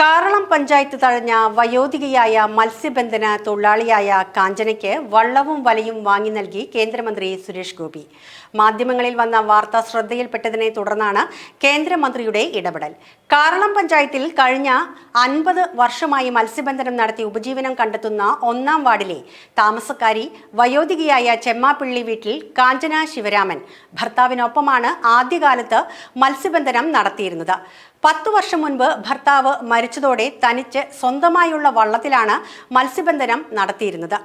കാറളം പഞ്ചായത്ത് തഴഞ്ഞ വയോധികയായ മത്സ്യബന്ധന തൊഴിലാളിയായ കാഞ്ചനയ്ക്ക് വള്ളവും വലയും വാങ്ങി നൽകി കേന്ദ്രമന്ത്രി സുരേഷ് ഗോപി. മാധ്യമങ്ങളിൽ വന്ന വാർത്ത ശ്രദ്ധയിൽപ്പെട്ടതിനെ തുടർന്നാണ് കേന്ദ്രമന്ത്രിയുടെ ഇടപെടൽ. കാറളം പഞ്ചായത്തിൽ കഴിഞ്ഞ അൻപത് വർഷമായി മത്സ്യബന്ധനം നടത്തി ഉപജീവനം കണ്ടെത്തുന്ന ഒന്നാം വാർഡിലെ താമസക്കാരി വയോധികയായ ചെമ്മാപ്പിള്ളി വീട്ടിൽ കാഞ്ചന ശിവരാമൻ. ഭർത്താവിനൊപ്പമാണ് ആദ്യകാലത്ത് മത്സ്യബന്ധനം നടത്തിയിരുന്നത്. പത്തു വർഷം മുൻപ് ഭർത്താവ് മരിച്ചതോടെ തനിച്ച് സ്വന്തമായുള്ള വള്ളത്തിലാണ് മത്സ്യബന്ധനം നടത്തിയിരുന്നത്.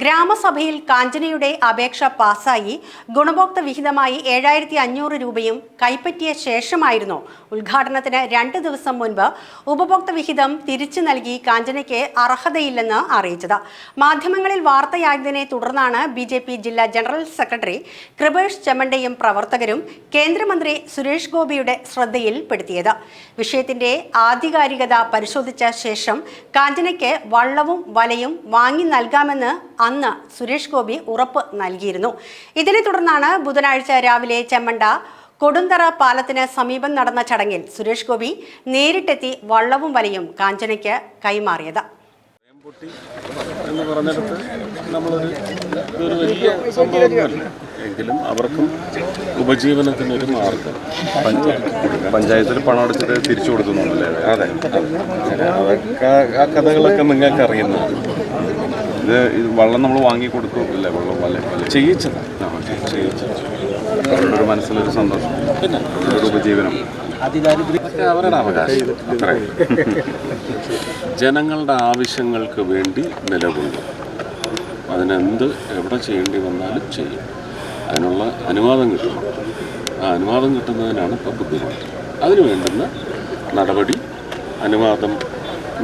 ഗ്രാമസഭയിൽ കാഞ്ചനയുടെ അപേക്ഷ പാസായി ഗുണഭോക്തൃ വിഹിതമായി ഏഴായിരത്തി അഞ്ഞൂറ് രൂപയും കൈപ്പറ്റിയ ശേഷമായിരുന്നു ഉദ്ഘാടനത്തിന് രണ്ട് ദിവസം മുൻപ് ഉപഭോക്തൃ വിഹിതം തിരിച്ചു നൽകി കാഞ്ചനയ്ക്ക് അർഹതയില്ലെന്ന് അറിയിച്ചത്. മാധ്യമങ്ങളിൽ വാർത്തയായതിനെ തുടർന്നാണ് ബി ജെ പി ജില്ലാ ജനറൽ സെക്രട്ടറി കൃപേഷ് ചെമ്മണ്ടയും പ്രവർത്തകരും കേന്ദ്രമന്ത്രി സുരേഷ് ഗോപിയുടെ ശ്രദ്ധയിൽപ്പെടുത്തിയത്. വിഷയത്തിന്റെ ആധികാരികത പരിശോധിച്ച ശേഷം കാഞ്ചനയ്ക്ക് വള്ളവും വലയും വാങ്ങി നൽകാമെന്ന് അന്ന് സുരേഷ് ഗോപി ഉറപ്പ് നൽകിയിരുന്നു. ഇതിനെ തുടർന്നാണ് ബുധനാഴ്ച രാവിലെ ചെമ്മണ്ട കൊടുന്തറ പാലത്തിന് സമീപം നടന്ന ചടങ്ങിൽ സുരേഷ് ഗോപി നേരിട്ടെത്തി വള്ളവും വലയും കാഞ്ചനയ്ക്ക് കൈമാറിയത്. പൊട്ടി എന്ന് പറഞ്ഞിടത്ത് നമ്മളൊരു ഇതൊരു വലിയ സംഭവമൊന്നുമല്ല. എങ്കിലും അവർക്കും ഉപജീവനത്തിനൊരു മാർഗം പഞ്ചായത്തിൽ പണം അടച്ചിട്ട് തിരിച്ചു കൊടുക്കുന്നുണ്ടല്ലേ? അതെ. അതെ അതൊക്കെ ആ കഥകളൊക്കെ നിങ്ങൾക്ക് അറിയുന്നു ഇത് ഇത് വെള്ളം നമ്മൾ വാങ്ങി കൊടുക്കും ഇല്ലേ? വെള്ളം വല്ല ചെയ്യിച്ചതാണ് ഒരു മനസ്സിലൊരു സന്തോഷം. പിന്നെ? ഒരു ഉപജീവനം. ജനങ്ങളുടെ ആവശ്യങ്ങൾക്ക് വേണ്ടി നിലകൊള്ളും അതിനെന്ത് എവിടെ ചെയ്യേണ്ടി വന്നാലും ചെയ്യും. അതിനുള്ള അനുവാദം കിട്ടണം. ആ അനുവാദം കിട്ടുന്നതിനാണ് ഇപ്പോൾ ബുദ്ധിമുട്ട്. അതിനു വേണ്ടുന്ന നടപടി അനുവാദം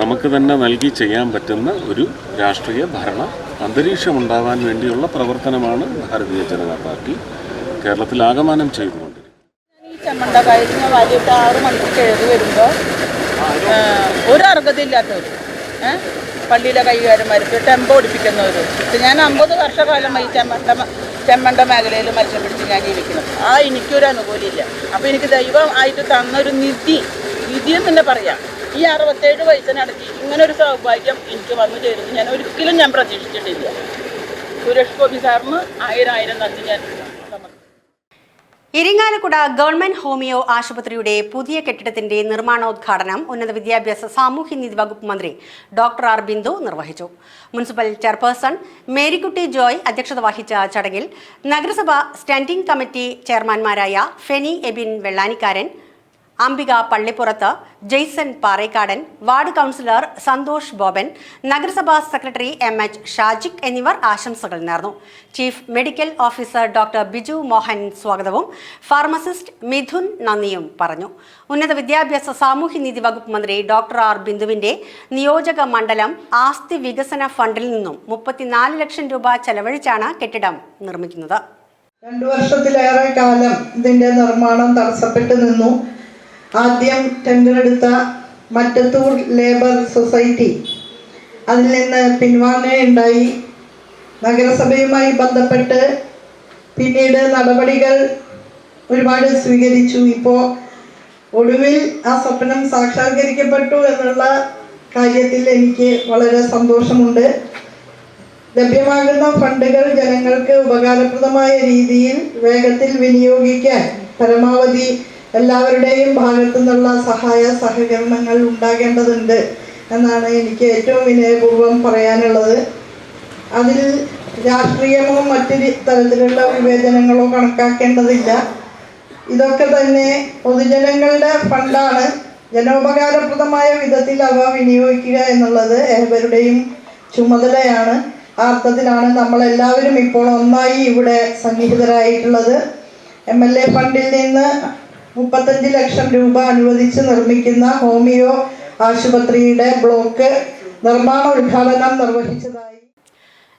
നമുക്ക് തന്നെ നൽകി ചെയ്യാൻ പറ്റുന്ന ഒരു രാഷ്ട്രീയ ഭരണ അന്തരീക്ഷം ഉണ്ടാവാൻ വേണ്ടിയുള്ള പ്രവർത്തനമാണ് ഭാരതീയ ജനതാ പാർട്ടി കേരളത്തിൽ ആകമാനം ചെയ്തുകൊണ്ടിരിക്കുന്നത്. ഈ ഒരു അർഹതയില്ലാത്തവർ പള്ളിയിലെ കൈകാരന്മാർക്ക് ടെമ്പോ ഓടിപ്പിക്കുന്നവർ ഞാൻ അമ്പത് വർഷക്കാലമായി ചെമ്മണ്ട ചെമ്മണ്ട മേഖലയിൽ മത്സ്യം പിടിച്ച് ഞാൻ ജീവിക്കണം ആ എനിക്കൊരു അനുകൂലമില്ല അപ്പോൾ എനിക്ക് ദൈവം ആയിട്ട് തന്നൊരു നിധി നിധി തന്നെ പറയാം. ഈ അറുപത്തേഴ് വയസ്സിനടക്കി ഇങ്ങനെ ഒരു സൗഭാഗ്യം എനിക്ക് വന്നു ചേരുന്നു. ഞാൻ ഒരിക്കലും ഞാൻ പ്രതീക്ഷിച്ചിട്ടില്ല. സുരേഷ് ഗോപി സാറിന് ആയിരം ആയിരം നന്ദി ഞാൻ ഇരിങ്ങാലക്കുട ഗവൺമെന്റ് ഹോമിയോ ആശുപത്രിയുടെ പുതിയ കെട്ടിടത്തിന്റെ നിർമ്മാണോദ്ഘാടനം ഉന്നത വിദ്യാഭ്യാസ സാമൂഹ്യനീതി വകുപ്പ് മന്ത്രി ഡോക്ടർ ആർ ബിന്ദു നിർവഹിച്ചു. മുനിസിപ്പൽ ചെയർപേഴ്സൺ മേരിക്കുട്ടി ജോയ് അധ്യക്ഷത വഹിച്ച ചടങ്ങിൽ നഗരസഭ സ്റ്റാൻഡിംഗ് കമ്മിറ്റി ചെയർമാൻമാരായ ഫെനി എബിൻ വെള്ളാനിക്കാരൻ അംബിക പള്ളിപ്പുറത്ത് ജെയ്സൺ പാറേക്കാടൻ വാർഡ് കൗൺസിലർ സന്തോഷ് ബോബൻ നഗരസഭാ സെക്രട്ടറി എം എച്ച് ഷാജിക് എന്നിവർ ആശംസകൾ നേർന്നു. Chief medical officer doctor Biju Mohan സ്വാഗതവും ഫാർമസിസ്റ്റ് മിഥുൻ നന്ദിയും പറഞ്ഞു. ഉന്നത വിദ്യാഭ്യാസ സാമൂഹ്യനീതി വകുപ്പ് മന്ത്രി ഡോക്ടർ ആർ ബിന്ദുവിന്റെ നിയോജക മണ്ഡലം ആസ്തി വികസന ഫണ്ടിൽ നിന്നും മുപ്പത്തിനാല് ലക്ഷം രൂപ ചെലവഴിച്ചാണ് കെട്ടിടം നിർമ്മിക്കുന്നത്. രണ്ടു വർഷത്തിലേറെ കാലം ഇതിന്റെ നിർമ്മാണം തടസ്സപ്പെട്ടു നിന്നു. ആദ്യം ടെൻഡർ എടുത്ത മറ്റത്തൂർ ലേബർ സൊസൈറ്റി. അതിൽ നിന്ന് പിൻവാങ്ങുകയുണ്ടായി നഗരസഭയുമായി ബന്ധപ്പെട്ട് പിന്നീട് നടപടികൾ ഒരുപാട് സ്വീകരിച്ചു. ഇപ്പോൾ ഒടുവിൽ ആ സ്വപ്നം സാക്ഷാത്കരിക്കപ്പെട്ടു എന്നുള്ള കാര്യത്തിൽ എനിക്ക് വളരെ സന്തോഷമുണ്ട്. ലഭ്യമാകുന്ന ഫണ്ടുകൾ ജനങ്ങൾക്ക് ഉപകാരപ്രദമായ രീതിയിൽ വേഗത്തിൽ വിനിയോഗിക്കാൻ പരമാവധി എല്ലാവരുടെയും ഭാഗത്തു നിന്നുള്ള സഹായ സഹകരണങ്ങൾ ഉണ്ടാകേണ്ടതുണ്ട് എന്നാണ് എനിക്ക് ഏറ്റവും വിനയപൂർവം പറയാനുള്ളത്. അതിൽ രാഷ്ട്രീയമോ മറ്റു തരത്തിലുള്ള വിവേചനങ്ങളോ കണക്കാക്കേണ്ടതില്ല. ഇതൊക്കെ തന്നെ പൊതുജനങ്ങളുടെ ഫണ്ടാണ്. ജനോപകാരപ്രദമായ വിധത്തിൽ അവ വിനിയോഗിക്കുക എന്നുള്ളത് ഏവരുടെയും ചുമതലയാണ്. ആ അർത്ഥത്തിലാണ് നമ്മളെല്ലാവരും ഇപ്പോൾ ഒന്നായി ഇവിടെ സന്നിഹിതരായിട്ടുള്ളത്. എം എൽ എ ഫണ്ടിൽ നിന്ന് മുപ്പത്തഞ്ച് ലക്ഷം രൂപ അനുവദിച്ച് നിർമ്മിക്കുന്ന ഹോമിയോ ആശുപത്രിയുടെ ബ്ലോക്ക് നിർമ്മാണ ഉദ്ഘാടനം നിർവഹിച്ചതായി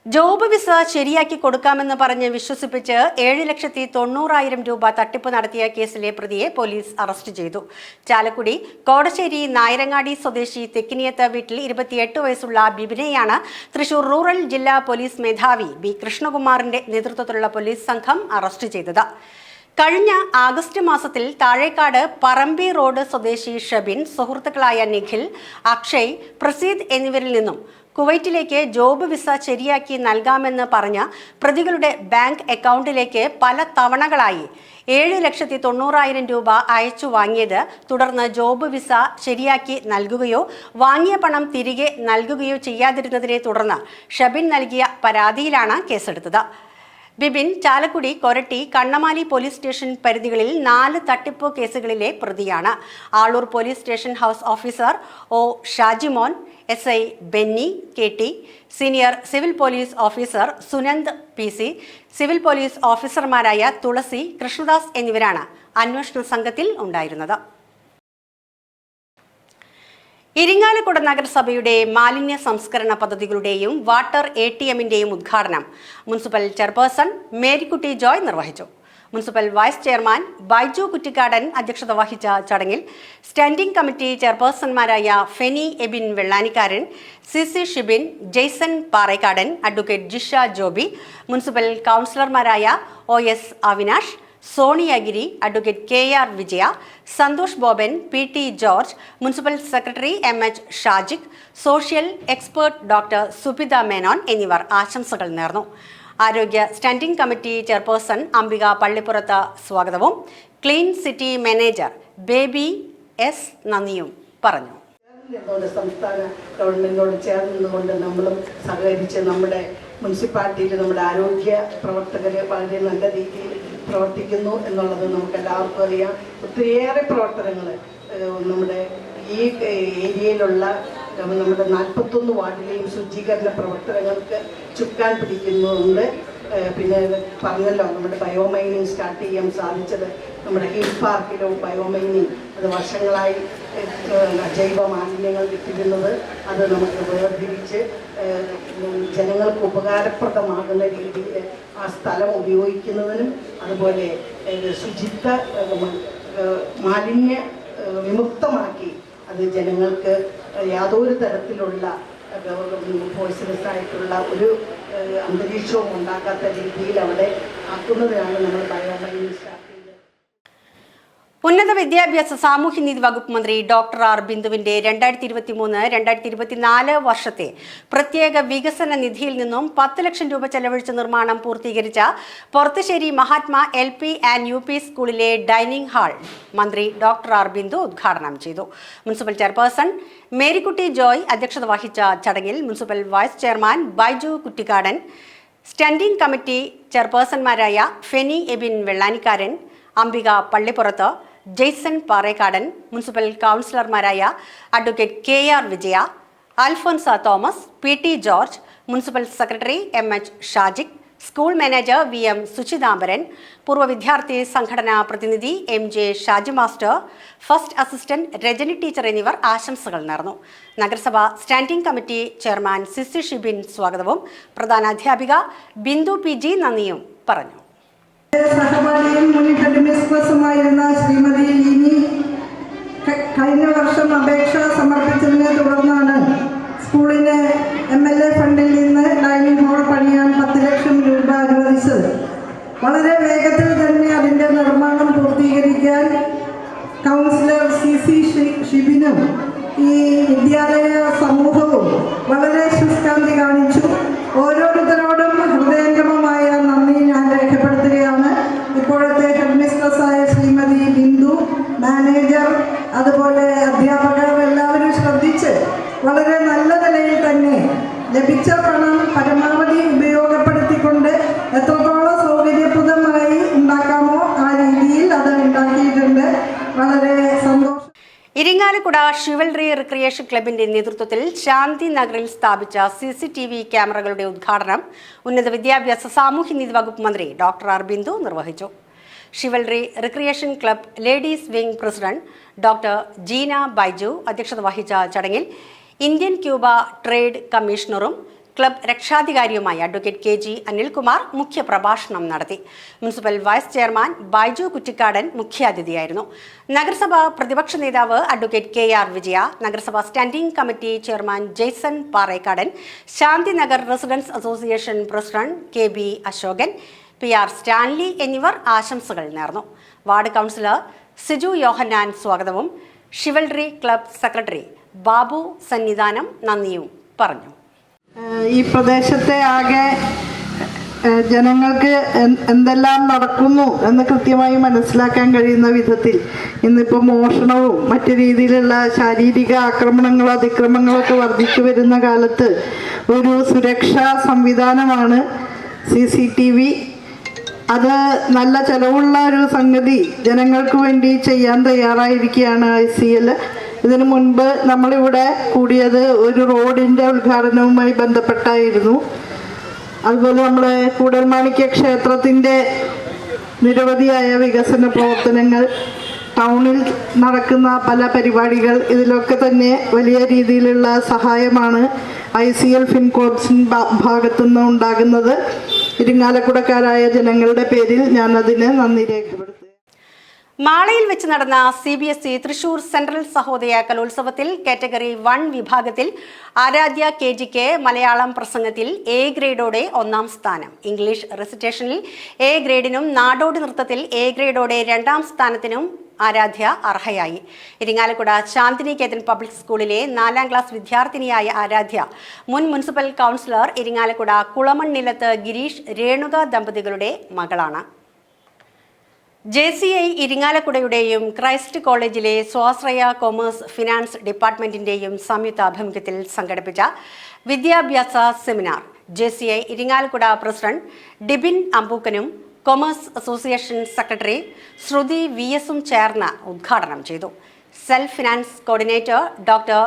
ജോബ് വിസ ശരിയാക്കി കൊടുക്കാമെന്ന് പറഞ്ഞ് വിശ്വസിപ്പിച്ച് ഏഴ് ലക്ഷത്തി തൊണ്ണൂറായിരം രൂപ തട്ടിപ്പ് നടത്തിയ കേസിലെ പ്രതിയെ പോലീസ് അറസ്റ്റ് ചെയ്തു. ചാലക്കുടി കോടശ്ശേരി നായരങ്ങാടി സ്വദേശി തെക്കിനിയത്ത് വീട്ടിൽ ഇരുപത്തിയെട്ട് വയസ്സുള്ള ബിബിനെയാണ് തൃശൂർ റൂറൽ ജില്ലാ പോലീസ് മേധാവി ബി കൃഷ്ണകുമാറിന്റെ നേതൃത്വത്തിലുള്ള പോലീസ് സംഘം അറസ്റ്റ് ചെയ്തത്. കഴിഞ്ഞ ആഗസ്റ്റ് മാസത്തിൽ താഴേക്കാട് പറമ്പി റോഡ് സ്വദേശി ഷബിൻ സുഹൃത്തുക്കളായ നിഖിൽ അക്ഷയ് പ്രസീദ് എന്നിവരിൽ നിന്നും കുവൈറ്റിലേക്ക് ജോബ് വിസ ശരിയാക്കി നൽകാമെന്ന് പറഞ്ഞ പ്രതികളുടെ ബാങ്ക് അക്കൗണ്ടിലേക്ക് പല തവണകളായി ഏഴ് ലക്ഷത്തി തൊണ്ണൂറായിരം രൂപ അയച്ചു വാങ്ങിയത് തുടർന്ന് ജോബ് വിസ ശരിയാക്കി നൽകുകയോ വാങ്ങിയ പണം തിരികെ നൽകുകയോ ചെയ്യാതിരുന്നതിനെ തുടർന്ന് ഷബിൻ നൽകിയ പരാതിയിലാണ് കേസെടുത്തത്. ബിബിൻ ചാലക്കുടി കൊരട്ടി കണ്ണമാലി പോലീസ് സ്റ്റേഷൻ പരിധികളിൽ നാല് തട്ടിപ്പ് കേസുകളിലെ പ്രതിയാണ്. Aloor police station house officer O Shajimon S I Benny K T senior civil police officer Sunand P C civil police ഓഫീസർമാരായ തുളസി കൃഷ്ണദാസ് എന്നിവരാണ് അന്വേഷണ സംഘത്തിൽ ഉണ്ടായിരുന്നത്. ഇരിങ്ങാലക്കുട നഗരസഭയുടെ മാലിന്യ സംസ്കരണ പദ്ധതികളുടെയും വാട്ടർ എ ടി എമ്മിന്റെയും ഉദ്ഘാടനം മുനിസിപ്പൽ ചെയർപേഴ്സൺ മേരിക്കുട്ടി ജോയ് നിർവഹിച്ചു. Municipal vice chairman Baiju Kuttikkadan അധ്യക്ഷത വഹിച്ച ചടങ്ങിൽ standing committee ചെയർപേഴ്സൺമാരായ Feni Ebin Vellanikkaran C C Shibin Jaison Parekkadan advocate Jisha Joby municipal കൗൺസിലർമാരായ O S Avinash Soniyagiri advocate K R Vijaya Santhosh Boban P T George municipal secretary M H Shajik social expert doctor Subitha Menon എന്നിവർ ആശംസകൾ നേർന്നു. ആരോഗ്യ standing committee chairperson Ambika Pallippurath സ്വാഗതവും. Clean city manager Baby S നന്ദിയും പറഞ്ഞു. സംസ്ഥാന ഗവൺമെന്റിനോട് ചേർന്നതുകൊണ്ട് നമ്മളും സഹകരിച്ച് നമ്മുടെ മുനിസിപ്പാലിറ്റിയിൽ നമ്മുടെ ആരോഗ്യ പ്രവർത്തകരെ വളരെ നല്ല രീതിയിൽ പ്രവർത്തിക്കുന്നു എന്നുള്ളത് നമുക്ക് എല്ലാവർക്കും അറിയാം. ഒത്തിരിയേറെ പ്രവർത്തനങ്ങൾ നമ്മുടെ ഈ ഏരിയയിലുള്ള നമ്മുടെ നാൽപ്പത്തൊന്ന് വാർഡിലെയും ശുചീകരണ പ്രവർത്തനങ്ങൾക്ക് ചുക്കാൻ പിടിക്കുന്നുണ്ട്. പിന്നെ പറഞ്ഞല്ലോ നമ്മുടെ ബയോമൈനിങ് സ്റ്റാർട്ട് ചെയ്യാൻ സാധിച്ചത് നമ്മുടെ ഹിൽ പാർക്കിലും ബയോമൈനിങ് അത് വർഷങ്ങളായി ജൈവ മാലിന്യങ്ങൾ വിറ്റിരുന്നത് അത് നമുക്ക് വേർതിരിച്ച് ജനങ്ങൾക്ക് ഉപകാരപ്രദമാകുന്ന രീതിയിൽ ആ സ്ഥലം ഉപയോഗിക്കുന്നതിനും അതുപോലെ ശുചിത്വ മാലിന്യ വിമുക്തമാക്കി അത് ജനങ്ങൾക്ക് യാതൊരു തരത്തിലുള്ള പോയിസണസ് ആയിട്ടുള്ള ഒരു അന്തരീക്ഷവും ഉണ്ടാക്കാത്ത രീതിയിൽ അവിടെ ആക്കുന്നതിനാണ് നമ്മൾ ബയോമൈനിങ് സ്റ്റാർട്ട് ഉന്നത വിദ്യാഭ്യാസ സാമൂഹ്യനീതി വകുപ്പ് മന്ത്രി ഡോക്ടർ ആർ ബിന്ദുവിന്റെ രണ്ടായിരത്തി ഇരുപത്തി മൂന്ന് രണ്ടായിരത്തി ഇരുപത്തിനാല് വർഷത്തെ പ്രത്യേക വികസന നിധിയിൽ നിന്നും പത്ത് ലക്ഷം രൂപ ചെലവഴിച്ച നിർമ്മാണം പൂർത്തീകരിച്ച Porathissery Mahatma L P and U P സ്കൂളിലെ ഡൈനിങ് ഹാൾ മന്ത്രി ഡോക്ടർ ആർ ബിന്ദു ഉദ്ഘാടനം ചെയ്തു. മുനിസിപ്പൽ ചെയർപേഴ്സൺ മേരിക്കുട്ടി ജോയ് അധ്യക്ഷത വഹിച്ച ചടങ്ങിൽ municipal vice chairman Baiju Kuttikkadan standing committee ചെയർപേഴ്സൺമാരായ Feni Ebin Vellanikkaran Ambika പള്ളിപ്പുറത്ത് Jaison Parekkadan municipal കൗൺസിലർമാരായ advocate K R Vijaya Alphonsa Thomas P T George municipal secretary M H Shajik school manager V M Suchithambaran പൂർവ വിദ്യാർത്ഥി സംഘടനാ പ്രതിനിധി M J Shaji master first assistant Rajani teacher എന്നിവർ ആശംസകൾ നേർന്നു. നഗരസഭ standing committee chairman CC Shibin സ്വാഗതവും പ്രധാന അധ്യാപിക ബിന്ദു പി ജി നന്ദിയും പറഞ്ഞു. സഹപാഠിയും മുൻ ഹെഡ്മിസ്ട്രസുമായിരുന്ന ശ്രീമതി ലിനി കഴിഞ്ഞ വർഷം അപേക്ഷ സമർപ്പിച്ചതിനെ തുടർന്നാണ് സ്കൂളിന് എം എൽ എ ഫണ്ടിൽ നിന്ന് ഡൈനിങ് ഹാൾ പണിയാൻ പത്ത് ലക്ഷം രൂപ അനുവദിച്ചത് വളരെ വേഗത്തിൽ തന്നെ അതിന്റെ നിർമ്മാണം പൂർത്തീകരിക്കാൻ കൗൺസിലർ സി സി ഷി- ഷിബിനും ഈ വിദ്യാലയ സമൂഹവും വളരെ ശുഷ്കാന്തി കാണിച്ചു ഓരോരുത്തരോടും ഹൃദയംഗമമായ നന്ദി ഞാൻ രേഖപ്പെടുത്തുകയാണ് ഇപ്പോഴത്തെ ഹെഡ്മിസ്ട്രസ്സായ ശ്രീമതി ബിന്ദു മാനേജർ അതുപോലെ അധ്യാപകർ എല്ലാവരും ശ്രദ്ധിച്ച് വളരെ നല്ല നിലയിൽ തന്നെ ലഭിച്ച പണം പരമാവധി ഉപയോഗപ്പെടുത്തിക്കൊണ്ട് എത്രത്തോളം സൗകര്യപ്രദമായി ഉണ്ടാക്കാമോ ആ രീതിയിൽ അത് ഉണ്ടാക്കിയിട്ടുണ്ട്. വളരെ സന്തോഷം. ഇരിങ്ങാലക്കുട ഷിവൽറി റിക്രിയേഷൻ ക്ലബിന്റെ നേതൃത്വത്തിൽ ശാന്തി നഗറിൽ സ്ഥാപിച്ച സി സി ടി വി ക്യാമറകളുടെ ഉദ്ഘാടനം ഉന്നത വിദ്യാഭ്യാസ സാമൂഹ്യനീതി വകുപ്പ് മന്ത്രി ഡോക്ടർ ആർ ബിന്ദു നിർവഹിച്ചു. Chivalry recreation club ladies wing president doctor Jeena Baiju അധ്യക്ഷത വഹിച്ച ചടങ്ങിൽ ഇന്ത്യൻ ക്യൂബ ട്രേഡ് കമ്മീഷണറും ക്ലബ് രക്ഷാധികാരിയുമായ അഡ്വക്കേറ്റ് കെ ജി അനിൽകുമാർ മുഖ്യപ്രഭാഷണം നടത്തി. Municipal vice chairman Baiju Kuttikkadan മുഖ്യാതിഥിയായിരുന്നു. നഗരസഭ പ്രതിപക്ഷ നേതാവ് അഡ്വക്കേറ്റ് കെ ആർ വിജയ നഗരസഭ standing committee chairman Jaison Parekkadan Shantinagar residents association president K B Ashokan P R Stanley എന്നിവർ ആശംസകൾ നേർന്നു. വാർഡ് കൗൺസിലർ സിജു യോഹന്നാൻ സ്വാഗതവും chivalry club secretary Babu Sannidhanam നന്ദിയും പറഞ്ഞു. ഈ പ്രദേശത്തെ ആകെ ജനങ്ങൾക്ക് എന്തെല്ലാം നടക്കുന്നു എന്ന് കൃത്യമായി മനസ്സിലാക്കാൻ കഴിയുന്ന വിധത്തിൽ ഇന്നിപ്പോൾ മോഷണവും മറ്റു രീതിയിലുള്ള ശാരീരിക ആക്രമണങ്ങളും അതിക്രമങ്ങളൊക്കെ വർദ്ധിച്ചു വരുന്ന കാലത്ത് ഒരു സുരക്ഷാ സംവിധാനമാണ് സി സി ടി വി അത് നല്ല ചെലവുള്ള ഒരു സംഗതി ജനങ്ങൾക്ക് വേണ്ടി ചെയ്യാൻ തയ്യാറായിരിക്കുകയാണ് ഐ സി എൽ. ഇതിനു മുൻപ് നമ്മളിവിടെ കൂടിയത് ഒരു റോഡിന്റെ ഉദ്ഘാടനവുമായി ബന്ധപ്പെട്ടായിരുന്നു. അതുപോലെ നമ്മുടെ കൂടൽമാണിക്യ ക്ഷേത്രത്തിന്റെ നിരവധിയായ വികസന പ്രവർത്തനങ്ങൾ ടൗണിൽ നടക്കുന്ന പല പരിപാടികൾ ഇതിലൊക്കെ തന്നെ വലിയ രീതിയിലുള്ള സഹായമാണ് ഐ സി എൽ ഫിൻകോപ്സിൻ ഭാഗത്തുനിന്ന് ഉണ്ടാകുന്നത്. ഇരിങ്ങാലക്കുടക്കാരായ ജനങ്ങളുടെ പേരിൽ ഞാൻ അതിന് നന്ദി രേഖപ്പെടുത്തുന്നു. മാളയിൽ വെച്ച് നടന്ന C B S E Thrissur central Sahodaya കലോത്സവത്തിൽ കാറ്റഗറി വൺ വിഭാഗത്തിൽ ആരാധ്യ കെ ജിക്ക് മലയാളം പ്രസംഗത്തിൽ എ ഗ്രേഡോടെ ഒന്നാം സ്ഥാനം. ഇംഗ്ലീഷ് റെസിറ്റേഷനിൽ എ ഗ്രേഡിനും നാടോടി നൃത്തത്തിൽ എ ഗ്രേഡോടെ രണ്ടാം സ്ഥാനത്തിനും ആരാധ്യ അർഹയായി. ഇരിങ്ങാലക്കുട ചാന്ദിനി കേതൻ പബ്ലിക് സ്കൂളിലെ നാലാം ക്ലാസ് വിദ്യാർത്ഥിനിയായ ആരാധ്യ മുൻ മുനിസിപ്പൽ കൗൺസിലർ ഇരിങ്ങാലക്കുട കുളമണ്ണിലത്ത് ഗിരീഷ് രേണുക ദമ്പതികളുടെ മകളാണ്. ജെ സി ഐ ഇരിങ്ങാലക്കുടയുടെയും ക്രൈസ്റ്റ് കോളേജിലെ സ്വാശ്രയ കൊമേഴ്സ് ഫിനാൻസ് ഡിപ്പാർട്ട്മെന്റിന്റെയും സംയുക്ത ആഭിമുഖ്യത്തിൽ സംഘടിപ്പിച്ച വിദ്യാഭ്യാസ seminar. J C I Irinjalakuda president Dibin അമ്പൂക്കനും commerce association secretary Shruthi V എസും ചേർന്ന് ഉദ്ഘാടനം ചെയ്തു. Self finance coordinator doctor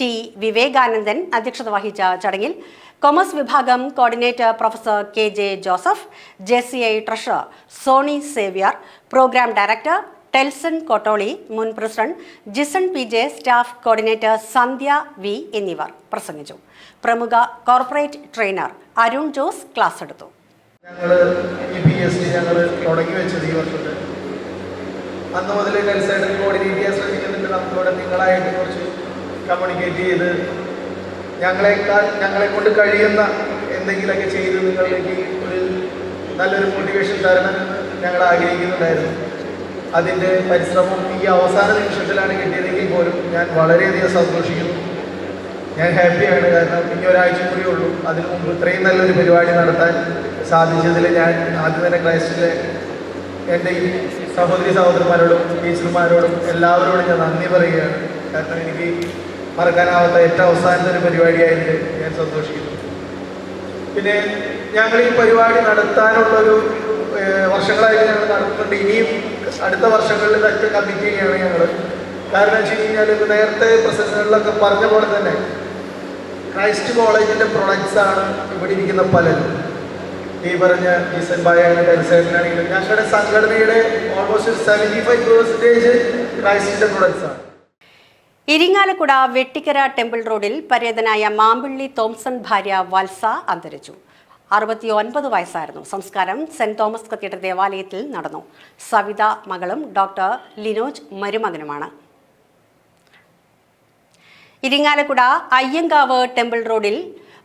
T Vivekanandan അധ്യക്ഷത വഹിച്ച ചടങ്ങിൽ കൊമേഴ്സ് വിഭാഗം coordinator professor K J Joseph J C I treasurer Sony Xavier programme director Telson Kottoli മുൻ president Jison P J staff coordinator Sandhya V എന്നിവർ പ്രസംഗിച്ചു. പ്രമുഖ corporate trainer Arun Jose class എടുത്തു. ഞങ്ങൾ ഞങ്ങൾ തുടങ്ങി വെച്ചത് ഈ വർഷത്തിൽ അന്ന് മുതൽ ടെൽസൈഡിൽ കോർഡിനേറ്റ് ചെയ്യാൻ ശ്രമിക്കുന്നുണ്ട്. നമുക്കിവിടെ നിങ്ങളായിട്ട് കുറച്ച് കമ്മ്യൂണിക്കേറ്റ് ചെയ്ത് ഞങ്ങളെക്കാൾ ഞങ്ങളെ കൊണ്ട് കഴിയുന്ന എന്തെങ്കിലുമൊക്കെ ചെയ്ത് നിങ്ങളിലേക്ക് ഒരു നല്ലൊരു മോട്ടിവേഷൻ തരണം ഞങ്ങൾ ആഗ്രഹിക്കുന്നുണ്ടായിരുന്നു. അതിന്റെ പരിശ്രമം ഈ അവസാന നിമിഷത്തിലാണ് കിട്ടിയതെങ്കിൽ പോലും ഞാൻ വളരെയധികം സന്തോഷിക്കുന്നു. ഞാൻ ഹാപ്പിയാണ് കാരണം ഇനി ഒരാഴ്ച കൂടിയേ ഉള്ളൂ. അതിനു മുമ്പ് ഇത്രയും നല്ലൊരു പരിപാടി നടത്താൻ സാധിച്ചതിൽ ഞാൻ ആദ്യം തന്നെ ക്രൈസ്റ്റിലെ എന്റെ ഈ സഹോദരി സഹോദരന്മാരോടും ടീച്ചർമാരോടും എല്ലാവരോടും ഞാൻ നന്ദി പറയുകയാണ്. കാരണം എനിക്ക് മറക്കാനാവാത്ത ഏറ്റവും അവസാനത്തെ ഒരു പരിപാടിയായിട്ട് ഞാൻ സന്തോഷിക്കുന്നു. പിന്നെ ഞങ്ങൾ ഈ പരിപാടി നടത്താനുള്ളൊരു വർഷങ്ങളായിട്ട് ഞങ്ങൾ നടത്തുന്നുണ്ട്. ഇനിയും അടുത്ത വർഷങ്ങളിൽ തന്നെ കമ്മിറ്റ് ചെയ്യുകയാണ് ഞങ്ങൾ. കാരണം വെച്ച് കഴിഞ്ഞാൽ നേരത്തെ പ്രസംഗങ്ങളിലൊക്കെ പറഞ്ഞ പോലെ തന്നെ ക്രൈസ്റ്റ് കോളേജിന്റെ പ്രൊഡക്ട്സ് ആണ് ഇവിടെ ഇരിക്കുന്ന പലരും. ഈ പറഞ്ഞ ഈസൻ ബായാണ് ടെൻസൈഡിനാണെങ്കിലും ഞങ്ങളുടെ സംഘടനയുടെ ഓൾമോസ്റ്റ് സെവന്റി ഫൈവ് പെർസെന്റേജ് ക്രൈസ്റ്റിന്റെ പ്രൊഡക്ട്സ് ആണ്. ഇരിങ്ങാലക്കുട വെട്ടിക്കര ടെമ്പിൾ റോഡിൽ പരേതനായ മാമ്പിള്ളി തോംസൺ ഭാര്യ വത്സ അന്തരിച്ചു. അറുപത്തി ഒൻപത് വയസ്സായിരുന്നു. സംസ്കാരം സെന്റ് തോമസ് കത്തീഡ്രൽ ദേവാലയത്തിൽ നടന്നു. സവിത മകളും ഡോക്ടർ ലിനോജ് മരുമകനുമാണ്. ഇരിങ്ങാലക്കുട അയ്യങ്കാവ് ടെമ്പിൾ റോഡിൽ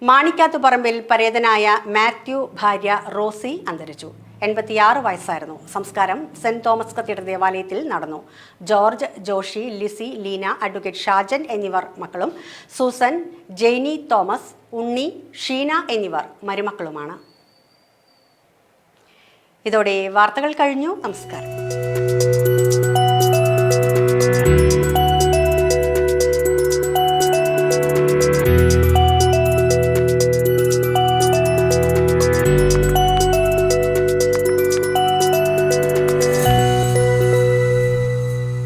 മാണിക്കാത്തുപറമ്പിൽ പരേതനായ മാത്യു ഭാര്യ റോസി അന്തരിച്ചു. എൺപത്തിയാറ് വയസ്സായിരുന്നു. സംസ്കാരം സെന്റ് തോമസ് കത്തീഡ്രൽ ദേവാലയത്തിൽ നടന്നു. ജോർജ് ജോഷി ലിസി ലീന അഡ്വക്കേറ്റ് ഷാജൻ എന്നിവർ മക്കളും സൂസൻ ജെയ്നി തോമസ് ഉണ്ണി ഷീന എന്നിവർ മരുമക്കളുമാണ്. ഇതോടെ വാർത്തകൾ കഴിഞ്ഞു. നമസ്കാരം.